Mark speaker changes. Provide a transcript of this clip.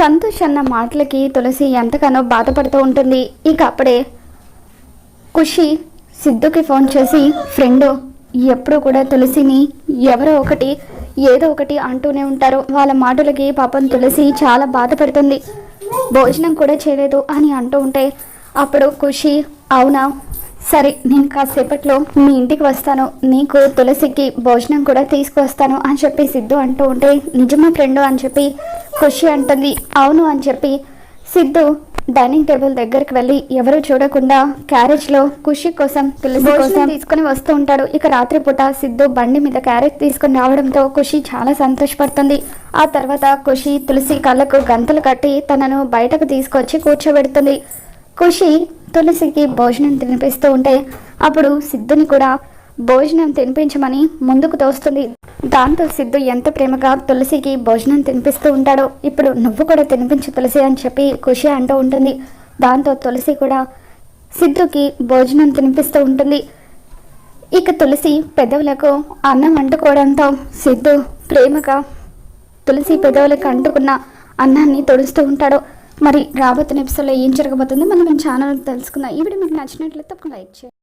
Speaker 1: సంతోష్ అన్న మాటలకి తులసి ఎంతగానో బాధపడుతూ ఉంటుంది. ఇక అప్పుడే ఖుషి సిద్ధుకి ఫోన్ చేసి ఫ్రెండు ఎప్పుడు కూడా తులసిని ఎవరో ఒకటి ఏదో ఒకటి అంటూనే ఉంటారు. వాళ్ళ మాటలకి పాపం తులసి చాలా బాధపడుతుంది. భోజనం కూడా చేయలేదు అని అంటూ ఉంటే అప్పుడు ఖుషి అవునా? సరే నేను కాసేపట్లో మీ ఇంటికి వస్తాను. నీకు తులసికి భోజనం కూడా తీసుకువస్తాను అని చెప్పి సిద్ధు అంటూ ఉంటే నిజమా ఫ్రెండు అని చెప్పి ఖుషి అంటుంది. అవును అని చెప్పి సిద్ధు డైనింగ్ టేబుల్ దగ్గరికి వెళ్ళి ఎవరు చూడకుండా క్యారేజ్లో ఖుషి కోసం తులసి కోసం తీసుకుని వస్తూ ఉంటాడు ఇక రాత్రిపూట సిద్ధు బండి మీద క్యారేజ్ తీసుకుని రావడంతో ఖుషి చాలా సంతోషపడుతుంది. ఆ తర్వాత ఖుషి తులసి కళ్ళకు గంతలు కట్టి తనను బయటకు తీసుకొచ్చి కూర్చోబెడుతుంది. ఖుషి తులసికి భోజనం తినిపిస్తూ ఉంటే అప్పుడు సిద్ధుని కూడా భోజనం తినిపించమని ముందుకు తోస్తుంది. దాంతో సిద్ధు ఎంత ప్రేమగా తులసికి భోజనం తినిపిస్తూ ఉంటాడో ఇప్పుడు నువ్వు కూడా తినిపించు తులసి అని చెప్పి ఖుషి అంటూ ఉంటుంది. దాంతో తులసి కూడా సిద్ధుకి భోజనం తినిపిస్తూ ఉంటుంది. ఇక తులసి పెదవులకు అన్నం అంటుకోవడంతో సిద్ధు ప్రేమగా తులసి పెదవులకు అంటుకున్న అన్నాన్ని తొడుస్తూ ఉంటాడు. మరి రాబోతున్న ఎపిసోడ్లో ఏం జరగబోతుందో మనం ఛానల్ తెలుసుకుందాం. ఈ వీడియో మీకు నచ్చినట్లయితే ఒక లైక్ చేయండి.